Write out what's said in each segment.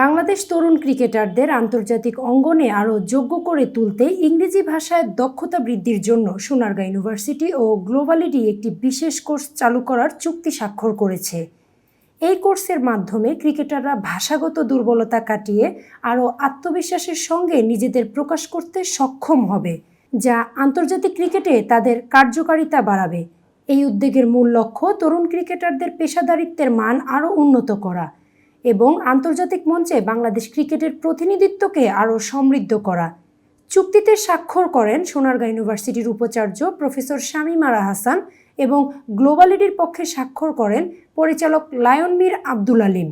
বাংলাদেশ তরুণ ক্রিকেটারদের আন্তর্জাতিক অঙ্গনে আরও যোগ্য করে তুলতে ইংরেজি ভাষায় দক্ষতা বৃদ্ধির জন্য সোনারগাঁ ইউনিভার্সিটি ও গ্লোবালিটি একটি বিশেষ কোর্স চালু করার চুক্তি স্বাক্ষর করেছে। এই কোর্সের মাধ্যমে ক্রিকেটাররা ভাষাগত দুর্বলতা কাটিয়ে আরও আত্মবিশ্বাসের সঙ্গে নিজেদের প্রকাশ করতে সক্ষম হবে, যা আন্তর্জাতিক ক্রিকেটে তাদের কার্যকারিতা বাড়াবে। এই উদ্যোগের মূল লক্ষ্য তরুণ ক্রিকেটারদের পেশাদারিত্বের মান আরও উন্নত করা। এবং আন্তর্জাতিক মঞ্চে বাংলাদেশ ক্রিকেটের প্রতিনিধিত্বকে আরও সমৃদ্ধ করা। চুক্তিতে স্বাক্ষর করেন সোনারগাঁ ইউনিভার্সিটির উপাচার্য প্রফেসর শামীমারা হাসান এবং গ্লোবালিটির পক্ষে স্বাক্ষর করেন পরিচালক লায়ন মীর আব্দুল আলিম।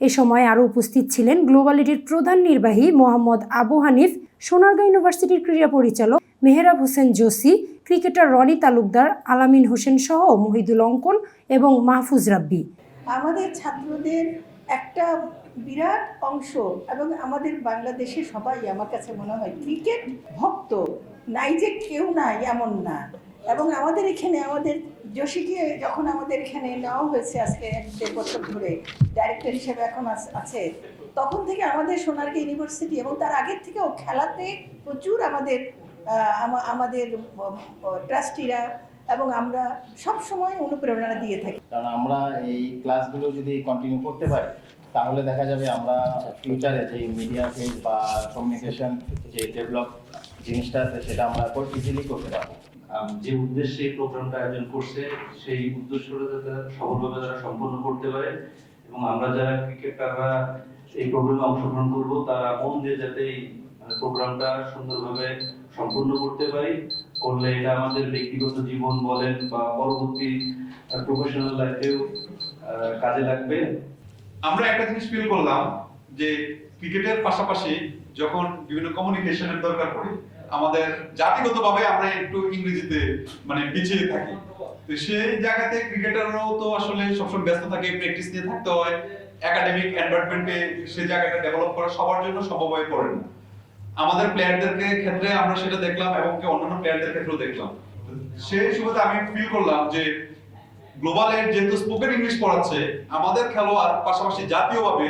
এ সময় আরও উপস্থিত ছিলেন গ্লোবালিটির প্রধান নির্বাহী মোহাম্মদ আবু হানিফ, সোনারগাঁ ইউনিভার্সিটির ক্রীড়া পরিচালক মেহরাব হোসেন জোসি ক্রিকেটার রনি তালুকদার, আলামিন হোসেন সহ মহিদুল অঙ্কন এবং মাহফুজ রাব্বি। আমাদের ছাত্রদের একটা বিরাট অংশ এবং আমাদের বাংলাদেশে সবাই আমার কাছে মনে হয় ক্রিকেট ভক্ত। নাই যে কেউ নাই, এমন না। এবং আমাদের এখানে আমাদের যোশীকে যখন আমাদের এখানে নেওয়া হয়েছে আজকে দেড় বছর ধরে ডাইরেক্টর হিসেবে এখন আছে তখন থেকে আমাদের সোনারকে ইউনিভার্সিটি এবং তার আগের থেকেও খেলাতে প্রচুর আমাদের আমাদের ট্রাস্টিরা এবং আমরা সব সময় অনুপ্রেরণা দিয়ে থাকি। কারণ আমরা এই ক্লাসগুলো যদি কন্টিনিউ করতে পারি তাহলে দেখা যাবে আমরা ফিউচারে যে মিডিয়া ফিল্ড বা কমিউনিকেশন যে ডেভেলপ জিনিসটা আছে সেটা আমরা ইজিলি করতে পারব। যে উদ্দেশ্যে এই প্রোগ্রামটা আয়োজন করছে সেই উদ্দেশ্যটা যাতে সফলভাবে তারা সম্পন্ন করতে পারে এবং আমরা যারা ক্রিকেটাররা এই প্রোগ্রামে অংশগ্রহণ করব তারা মন দিয়ে যাতে এই মানে, প্রোগ্রামটা সুন্দরভাবে সম্পূর্ণ করতে পারি। করলে এটা আমাদের ব্যক্তিগত জীবন বলেন বা পরবর্তী প্রফেশনাল লাইফেও কাজে লাগবে। আমরা একটা জিনিস ফিল করলাম যে ক্রিকেটের পাশাপাশি যখন বিভিন্ন কমিউনিকেশনের দরকার পড়ে, আমাদের জাতিগতভাবে আমরা একটু ইংরেজিতে মানে পিছিয়ে থাকি। তো সেই জায়গাতে ক্রিকেটাররাও তো আসলে সবসময় ব্যস্ত থাকে প্র্যাকটিস নিয়ে থাকতে হয়। একাডেমিক এনভায়রনমেন্টে সেই জায়গাটা ডেভেলপ করা সবার জন্য সম্ভব হয়ে পড়ে না। আমাদের প্লেয়ারদেরকে ক্ষেত্রে আমরা সেটা দেখলাম এবং কি অন্যান্য প্লেয়ারদের ক্ষেত্রেও দেখলাম। সেই সুবাদে আমি ফিল করলাম যে গ্লোবাল এর যেহেতু স্পোকেন ইংলিশ পড়াচ্ছে, আমাদের খেলোয়াড় পাশাপাশি জাতীয়ভাবে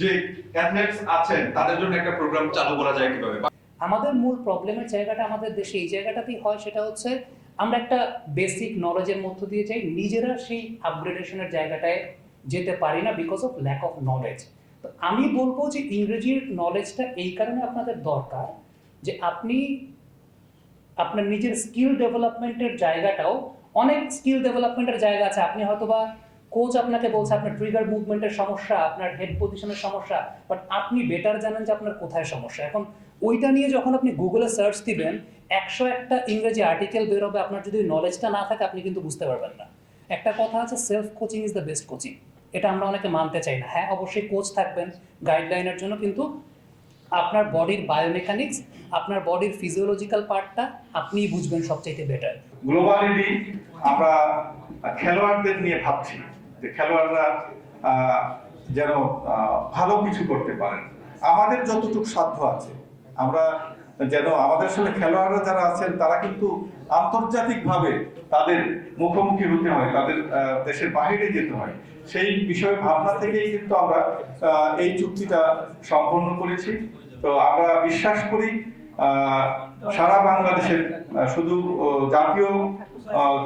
যে অ্যাথলেটস আছেন, তাদের জন্য একটা প্রোগ্রাম চালু করা যায় কীভাবে? আমাদের মূল প্রবলেমের জায়গাটা আমাদের দেশে এই জায়গাটাতেই হয়, সেটা হচ্ছে আমরা একটা বেসিক নলেজের মধ্য দিয়ে যাই, নিজেরা সেই আপগ্রেডেশনের জায়গাটায় যেতে পারি না because of lack of knowledge আমি বলব যে ইংরেজির নলেজটা এই কারণে আপনাদের দরকার যে আপনি আপনার নিজের স্কিল ডেভেলপমেন্টের জায়গাটাও, অনেক স্কিল ডেভেলপমেন্টের জায়গা আছে। আপনি হয়তোবা কোচ আপনাকে বলছে, আপনার ট্রিগার মুভমেন্টের সমস্যা, আপনার হেড পজিশনের সমস্যা বাট আপনি বেটার জানেন যে আপনার কোথায় সমস্যা। এখন ওইটা নিয়ে যখন আপনি গুগলে সার্চ দিবেন, একশো একটা ইংরেজি আর্টিকেল বেরোবে। আপনার যদি নলেজটা না থাকে, আপনি কিন্তু বুঝতে পারবেন না। একটা কথা আছে self coaching is the best coaching এটা আমরা অনেকে মানতে চাই না। হ্যাঁ অবশ্যই কোচ থাকবেন গাইডলাইনের জন্য, কিন্তু আপনার বডির বায়োমেকানিক্স আপনার বডির ফিজিওলজিক্যাল পার্টটা আপনিই বুঝবেন সবচাইতে বেটার গ্লোবালিটি আমরা খেলোয়াড়দের নিয়ে ভাবছি যে খেলোয়াড়রা যেন ভালো কিছু করতে পারেন। আমাদের যতটুকু সাধ্য আছে, আমরা যেন আমাদের সাথে খেলোয়াড়রা যারা আছেন, তারা কিন্তু আন্তর্জাতিকভাবে তাদের মুখোমুখি হতে হয়, তাদের দেশের বাইরে যেতে হয়। সেই বিষয় ভাবনা থেকেই কিন্তু আমরা এই চুক্তিটা সম্পন্ন করেছি। তো আমরা বিশ্বাস করি সারা বাংলাদেশের শুধু জাতীয়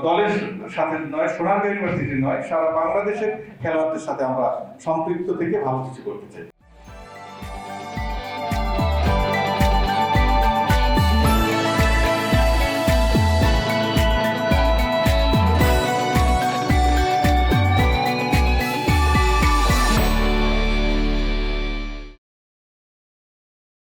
দলের সাথে নয় সোনারগাঁ ইউনিভার্সিটি নয়, সারা বাংলাদেশের খেলোয়াড়দের সাথে আমরা সম্পৃক্ত থেকে ভালো কিছু করতে চাই।